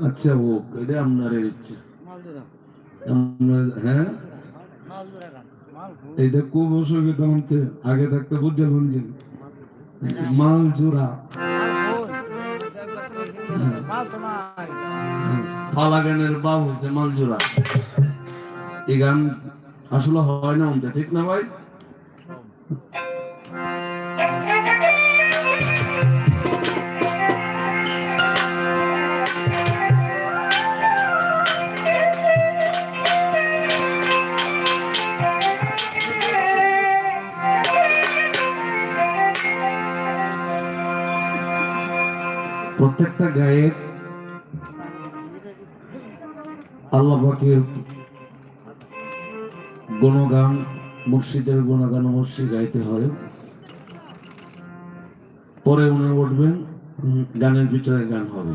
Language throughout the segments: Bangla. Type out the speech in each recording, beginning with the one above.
আচ্ছা ও এটা আপনার ইচ্ছে হ্যাঁ? এটা খুব অসুবিধা হতে আগে থাকতে বুঝতে বলছেন মাল জোড়া ফালা গানের বাবু হচ্ছে মাল জোড়া এই গান আসলে হয় না আমাদের ঠিক না ভাই? প্রত্যেকটা গায়ক আল্লাহ পাকের গুণগান, মুর্শিদের গুণগান অবশ্যই গাইতে হয়। পরে উনি উঠবেন গানের ভিতরে গান হবে।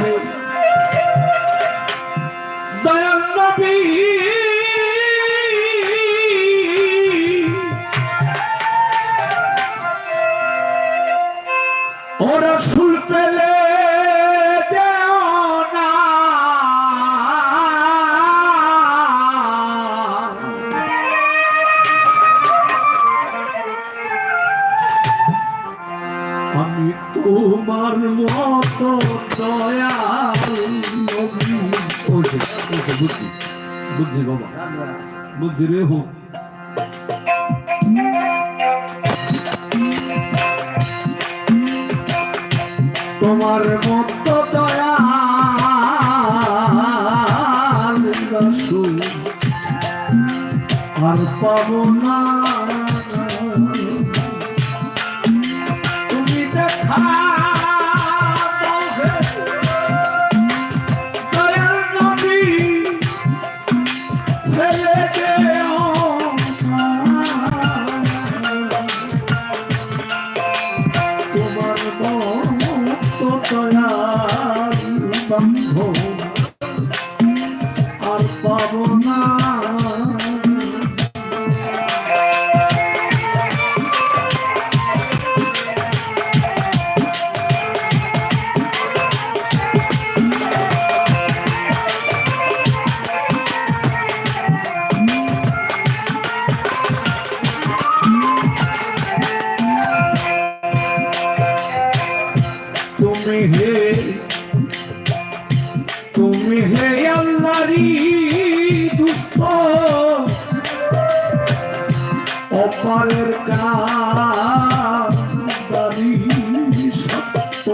দাও তোমার মতো রসুল আর পাবো না তুমি দেখা অপারের কারি সত্য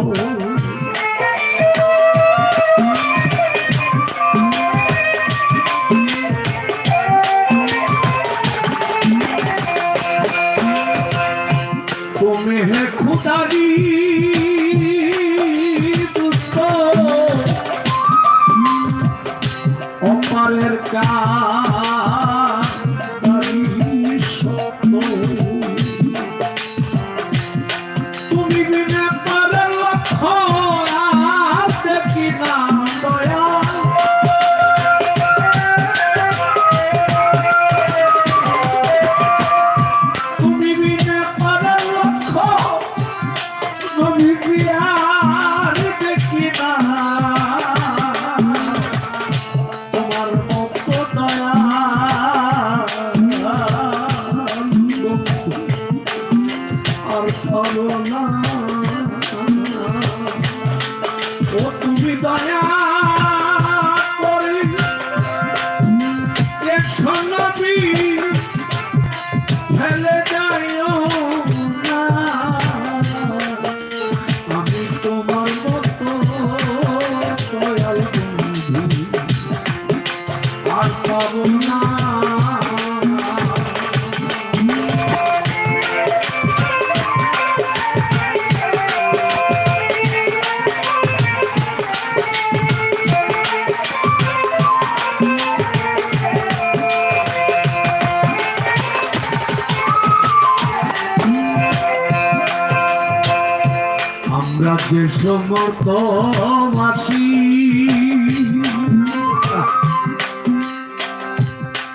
তুমি হে খুদারি দুস্থ অপারের কারি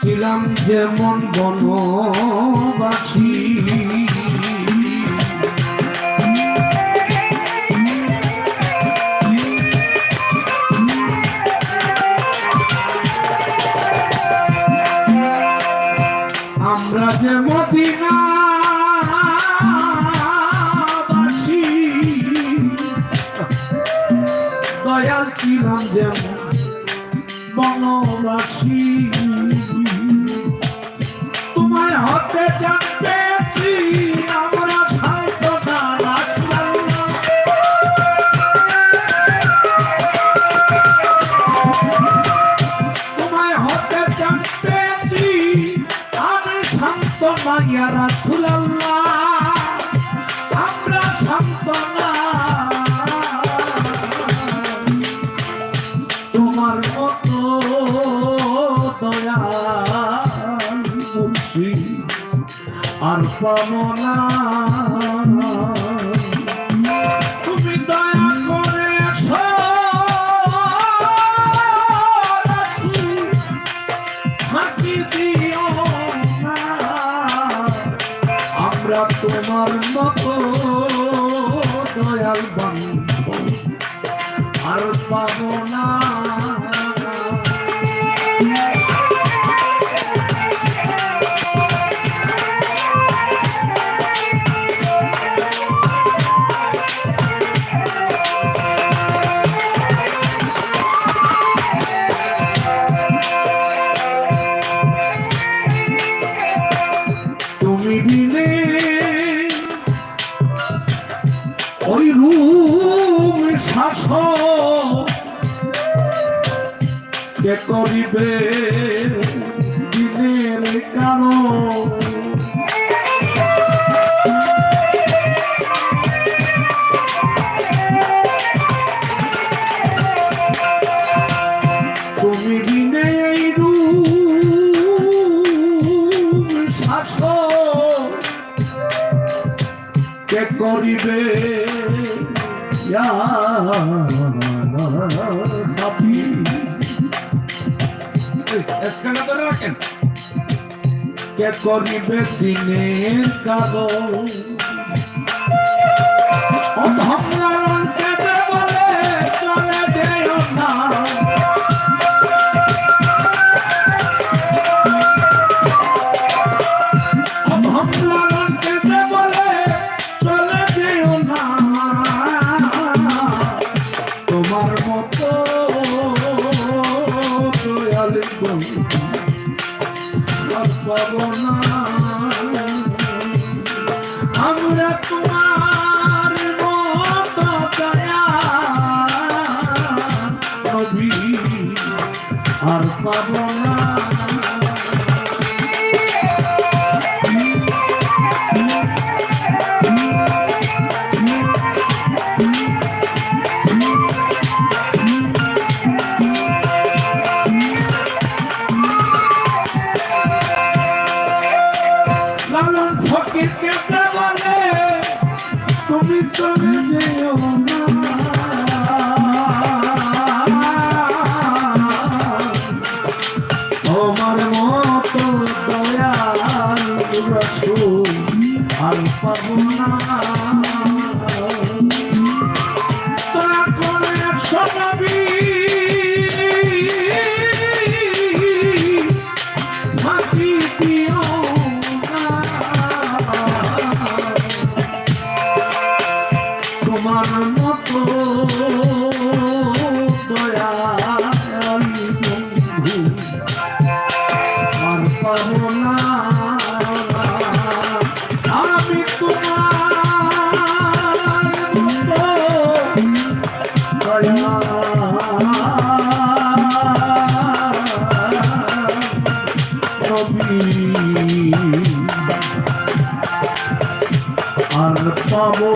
ছিলাম যেমন বনবাসী। দয়াল ছিলাম যেমন বনবাসী তোমায় হতে জানতেছি আমরা তোমায় হতে জানতেছি আমি সান্ত্বনা ইয়া রাসূলুল্লাহ আর পাবো না তুমি দয়া করে এসো দিও তোমার মতো দয়াল বান্ধব আর পাবো না। রূপ শাসক কে করিবে? Escalando রাখেন। কে করিবে দিনের কারণ আর আর পাবো না। নবী আর পাবো